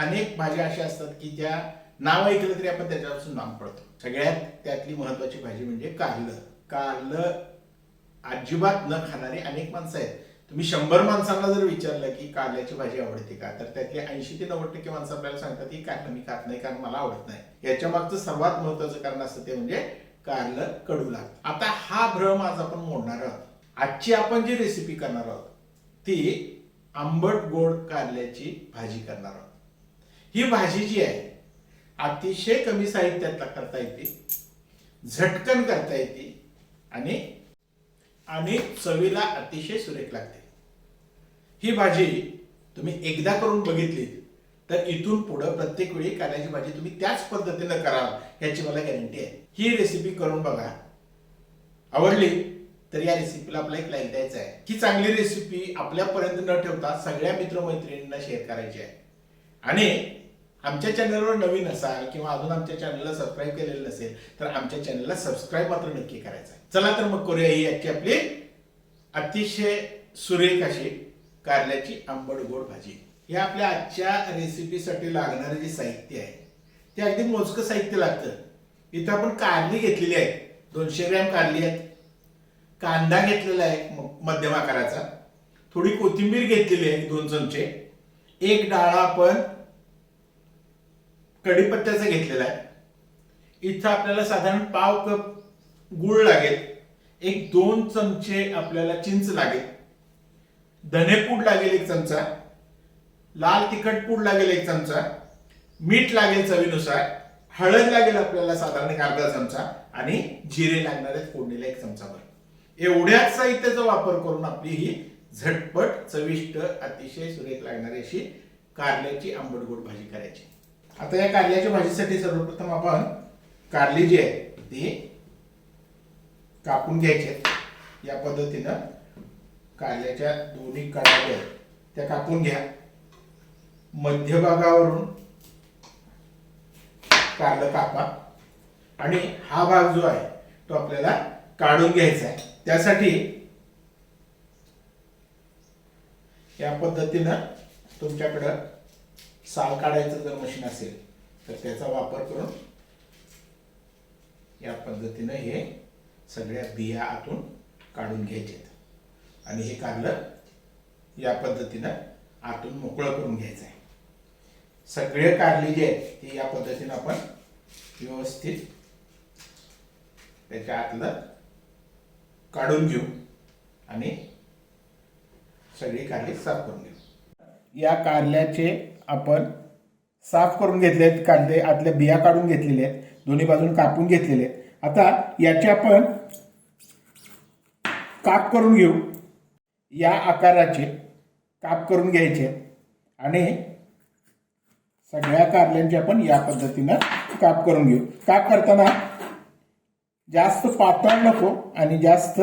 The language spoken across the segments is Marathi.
अनेक भाज्या अशा असतात की ज्या नाव ऐकलं तरी आपण त्याच्यापासून नाम पडतो. सगळ्यात त्यातली महत्वाची भाजी म्हणजे कारलं कारलं अजिबात न खाणारी अनेक माणसं आहेत. तुम्ही शंभर माणसांना जर विचारलं की कारल्याची भाजी आवडते का तर त्यातली ऐंशी ते नव्वद टक्के माणसं आपल्याला सांगतात की कारलं मी खात नाही कारण मला आवडत नाही. याच्या मागचं सर्वात महत्वाचं कारण असतं ते म्हणजे कारलं कडू लागतं. आता हा भ्रम आज आपण मोडणार आहोत. आजची आपण जी रेसिपी करणार आहोत ती आंबट गोड कारल्याची भाजी करणार आहोत. ही भाजी जी आहे अतिशय कमी साहित्यातला करता येते झटकन करता येते आणि आणि चवीला अतिशय सुरेख लागते. ही भाजी तुम्ही एकदा करून बघितली तर इथून पुढं प्रत्येक वेळी कांद्याची भाजी तुम्ही त्याच पद्धतीनं कराल याची मला गॅरंटी आहे. ही रेसिपी करून बघा. आवडली तर या रेसिपीला आपला एक लाईक द्यायचा आहे. ही चांगली रेसिपी आपल्यापर्यंत न ठेवता सगळ्या मित्रमैत्रिणींना शेअर करायची आहे. आणि आमच्या चॅनलवर नवीन असाल किंवा अजून आमच्या चॅनलला सबस्क्राईब केलेलं नसेल तर आमच्या चॅनलला सबस्क्राईब मात्र नक्की करायचं आहे. चला तर मग करूया ही आजची आपली अतिशय सुरेख अशी कारल्याची आंबट गोड भाजी. हे आपल्या आजच्या रेसिपीसाठी लागणारे जे साहित्य आहे ते अगदी मोजकं साहित्य लागतं. इथं आपण कारली घेतलेली आहे. दोनशे ग्रॅम कारली आहेत. कांदा घेतलेला आहे म- मध्यम आकाराचा. थोडी कोथिंबीर घेतलेली आहे दोन चमचे. एक डाळा आपण कढीपत्त्याचं घेतलेला आहे. इथं आपल्याला साधारण पाव कप गुळ लागेल. एक दोन चमचे आपल्याला चिंच लागेल. धनेपूड लागेल एक चमचा. लाल तिखट पूड लागेल एक चमचा. मीठ लागेल चवीनुसार. हळद लागेल आपल्याला साधारण एक अर्धा चमचा. आणि जिरे लागणार आहेत फोडणीला एक चमचाभर. एवढ्याच साहित्याचा वापर करून आपली ही झटपट चविष्ट अतिशय सुरेख लागणारी अशी कारल्याची आंबट गोड भाजी करायची. आता या कारल्याच्या भाजीसाठी सर्वप्रथम आपण कारली जी आहे ती कापून घ्यायची या पद्धतीनं कारल्याच्या दोन्ही कड्या आहेत त्या कापून घ्या. मध्यभागावरून कारलं कापा. आणि हा भाग जो आहे तो आपल्याला काढून घ्यायचा आहे. त्यासाठी या पद्धतीनं तुमच्याकडं साल काढायचं जर मशीन असेल तर त्याचा वापर करून या पद्धतीनं हे सगळ्या बिया आतून काढून घ्यायचे आणि हे कारलं या पद्धतीनं आतून मोकळं करून घ्यायचं आहे सगळे कारली जे आहेत ते या पद्धतीनं आपण व्यवस्थित त्याच्या आतलं काढून घेऊ आणि सगळी काही साफ करून घेऊ या कारल्याचे आपण साफ करून घेतले आहेत कांदे आतल्या बिया काढून घेतलेले आहेत दोन्ही बाजून कापून घेतलेले आहेत. आता याचे आपण काप करून घेऊ. या आकाराचे काप करून घ्यायचे आणि सगळ्या कारल्यांचे आपण या पद्धतीनं काप करून घेऊ. काप करताना जास्त पातळ नको आणि जास्त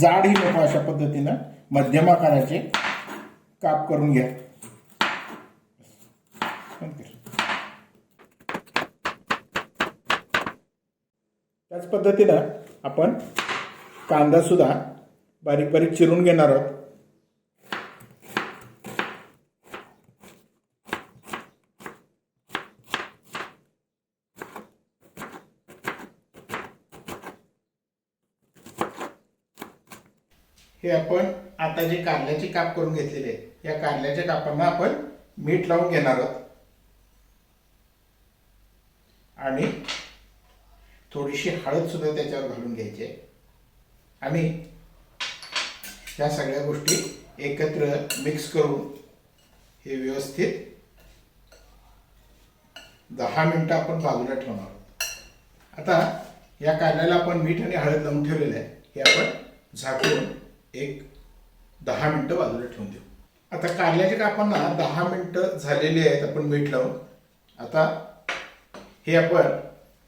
जाडही नको अशा पद्धतीनं मध्यम आकाराचे काप करून घ्या. त्याच पद्धतीनं आपण कांदा सुद्धा बारीक बारीक चिरून घेणार आहोत. हे आपण आता जे कारल्याचे काप करून घेतलेले आहेत या कारल्याच्या कापांना आपण मीठ लावून घेणार आहोत. आणि थोडीशी हळद सुद्धा त्याच्यावर घालून घ्यायची आहे. आणि या सगळ्या गोष्टी एकत्र मिक्स करून हे व्यवस्थित दहा मिनटं आपण बाजूला ठेवणार आहोत. आता या कारल्याला आपण मीठ आणि हळद लावून ठेवलेलं आहे. हे आपण झाकून एक दहा मिनटं बाजूला ठेवून देऊ. आता कारल्याच्या कापांना दहा मिनटं झालेली आहेत आपण मीठ लावून. आता हे आपण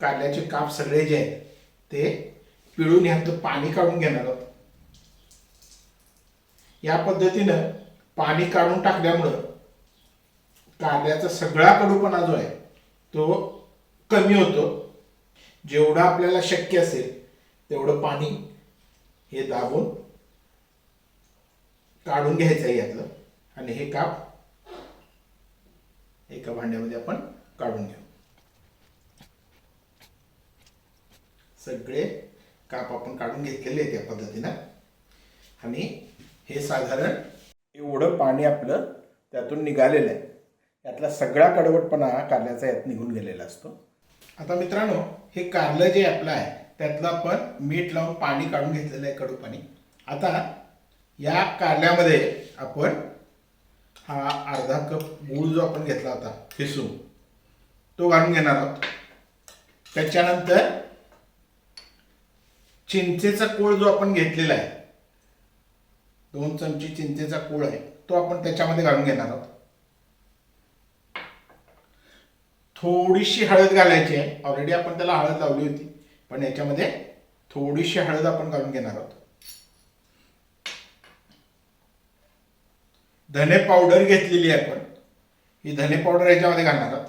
कारल्याचे काप सगळे जे आहेत ते पिळून ह्यातलं पाणी काढून घेणार आहोत. या पद्धतीनं पाणी काढून टाकल्यामुळं कारल्याचा सगळा कडूपणा जो आहे तो कमी होतो. जेवढं आपल्याला शक्य असेल तेवढं पाणी हे दाबून काढून घ्यायचं आहे यातलं. आणि हे काप एका भांड्यामध्ये आपण काढून घेऊ. सगळे काप आपण काढून घेतलेले आहेत या पद्धतीनं. आणि हे साधारण एवढं पाणी आपलं त्यातून निघालेलं आहे. यातला सगळा कडवटपणा कारल्याचा यात निघून गेलेला असतो. आता मित्रांनो हे कारलं जे आपलं आहे त्यातलं आपण मीठ लावून पाणी काढून घेतलेलं आहे कडू पाणी आता या कारल्यामध्ये आपण हा अर्धा कप गूळ जो आपण घेतला होता खिसून तो घालून घेणार आहोत. त्याच्यानंतर चिंचेचा कोळ जो आपण घेतलेला आहे दोन चमचे चिंचेचा कोळ आहे तो आपण त्याच्यामध्ये घालून घेणार आहोत. थोडीशी हळद घालायची आहे. ऑलरेडी आपण त्याला हळद लावली होती पण याच्यामध्ये थोडीशी हळद आपण घालून घेणार आहोत. धने पावडर घेतलेली आहे आपण. ही धने पावडर याच्यामध्ये घालणार आहोत.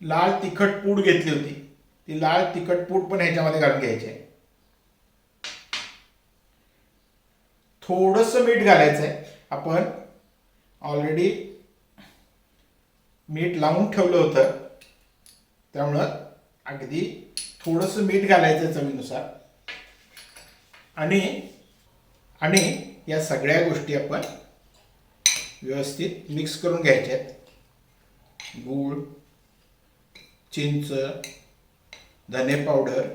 लाल तिखट पूड घेतली होती. ती लाल तिखट पूड पण ह्याच्यामध्ये घालून घ्यायची आहे. थोडंसं मीठ घालायचं आहे आपण ऑलरेडी मीठ लावून ठेवलं होतं. त्यामुळं अगदी थोडंसं मीठ घालायचं चवीनुसार. आणि आणि या सगळ्या गोष्टी आपण व्यवस्थित मिक्स करून घ्यायच्या आहेत गूळ चिंच धने पावडर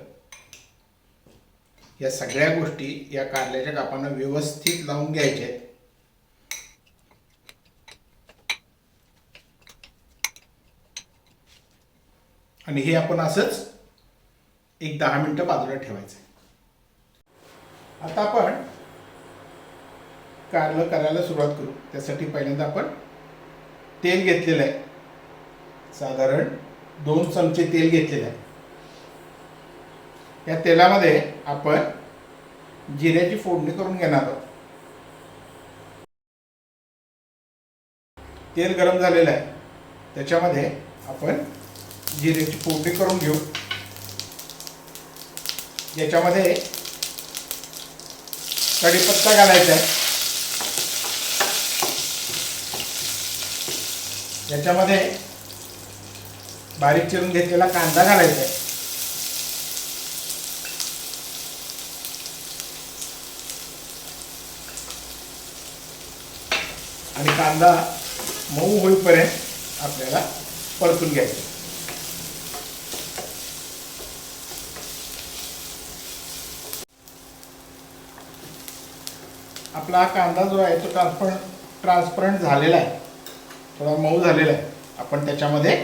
या सगळ्या गोष्टी या कारल्याच्या कापांना व्यवस्थित लावून घ्यायच्या आहेत आणि हे आपण असंच एक दहा मिनटं बाजूला ठेवायचं आता आपण कारलं करायला सुरुवात करू. त्यासाठी पहिल्यांदा आपण तेल घेतलेलं आहे. साधारण दोन चमचे तेल घेतलेलं आहे. या तेलामध्ये आपण जिऱ्याची फोडणी करून घेणार आहोत. तेल गरम झालेलं आहे. त्याच्यामध्ये आपण जिऱ्याची फोडणी करून घेऊ. याच्यामध्ये कढीपत्ता घालायचा आहे. याच्यामध्ये बारीक चिरून घेतलेला कांदा घालायचा आहे. आणि कांदा मऊ होईपर्यंत आपल्याला परतून घ्यायचा आपला हा कांदा जो आहे तो ट्रान्सपर ट्रान्सपरंट झालेला आहे. थोडा मऊ झालेला आहे. आपण त्याच्यामध्ये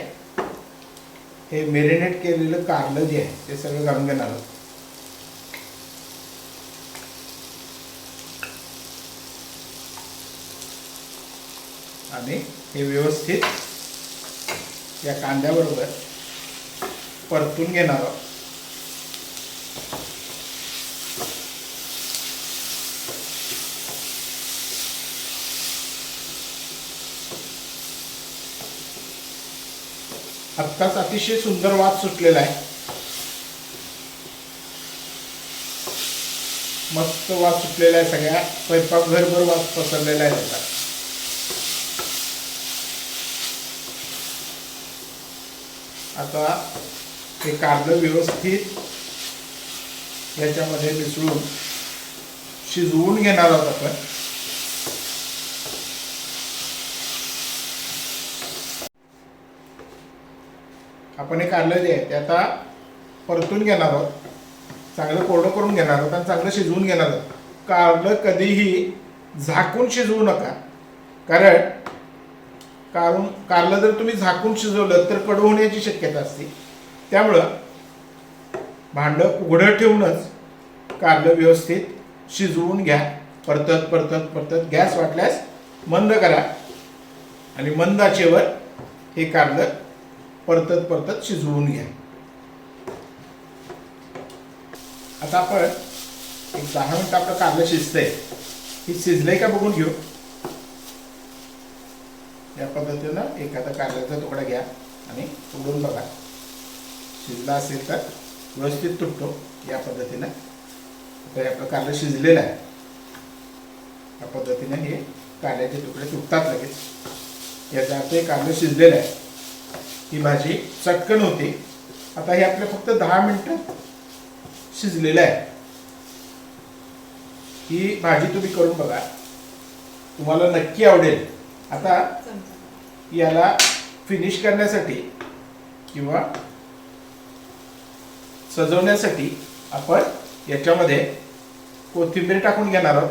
हे मेरिनेट केलेलं कारलं जे आहे ते सगळं घालून घेणार आहोत. आणि हे व्यवस्थित या कांद्याबरोबर परतून घेणार आहोत. आत्ताच अतिशय सुंदर वाद सुटलेला आहे. मस्त वाद सुटलेला आहे सगळ्या. स्वयंपाकघरभर वाद पसरलेला आहे त्याचा. आता हे कारलं व्यवस्थित याच्यामध्ये मिसळून शिजवून घेणार आहोत आपण. आपण हे कारलं जे आहे ते आता परतून घेणार आहोत. चांगलं कोरडं करून घेणार आहोत आणि चांगलं शिजवून घेणार आहोत. कारलं कधीही झाकून शिजवू नका. कारण कारण कारलं जर तुम्ही झाकून शिजवलं तर कडू होण्याची शक्यता असते. त्यामुळं भांडं उघडं ठेवूनच कारलं व्यवस्थित शिजवून घ्या. परतत परतत परतत. गॅस वाटल्यास मंद करा. आणि मंदाचेवर हे कारलं परतत परतत शिजवून घ्या. आता आपण एक दहा मिनटं आपलं कारलं शिजतंय. हे शिजलंय का बघून घेऊ. या पद्धतीनं एखादा कारल्याचा तुकडा घ्या आणि उडून बघा. शिजला असेल तर व्यवस्थित तुटतो. या पद्धतीनं तर आपलं कारलं शिजलेलं आहे. या पद्धतीनं हे कारल्याचे तुकडे तुटतात लगेच. याचा अर्थ हे कारलं शिजलेलं आहे. ही भाजी चटकन होते. आता हे आपलं फक्त दहा मिनटं शिजलेलं आहे. ही भाजी तुम्ही करून बघा. तुम्हाला नक्की आवडेल. आता याला फिनिश करण्यासाठी किंवा सजवण्यासाठी आपण याच्यामध्ये कोथिंबीर टाकून घेणार आहोत.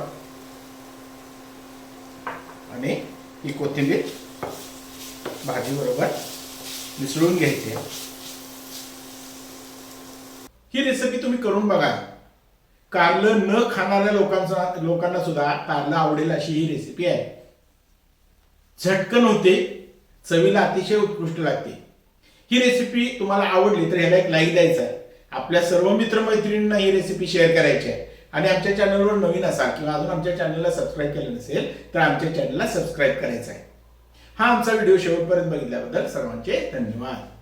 आणि ही कोथिंबीर भाजीबरोबर मिसळून घ्यायचे. ही रेसिपी तुम्ही करून बघा. कारलं न खाणाऱ्या लोकांचा लोकांना सुद्धा कारलं आवडेल अशी ही रेसिपी आहे. झटकन होते चवीला अतिशय उत्कृष्ट लागते. ही रेसिपी तुम्हाला आवडली तर ह्याला एक लाईक द्यायचा आहे. आपल्या सर्व मित्रमैत्रिणींना ही रेसिपी शेअर करायची आहे. आणि आमच्या चॅनलवर नवीन असाल किंवा अजून आमच्या चॅनलला सबस्क्राईब केलं नसेल तर आमच्या चॅनलला सबस्क्राईब करायचं आहे. हा आमचा व्हिडिओ शेवटपर्यंत बघितल्याबद्दल सर्वांचे धन्यवाद.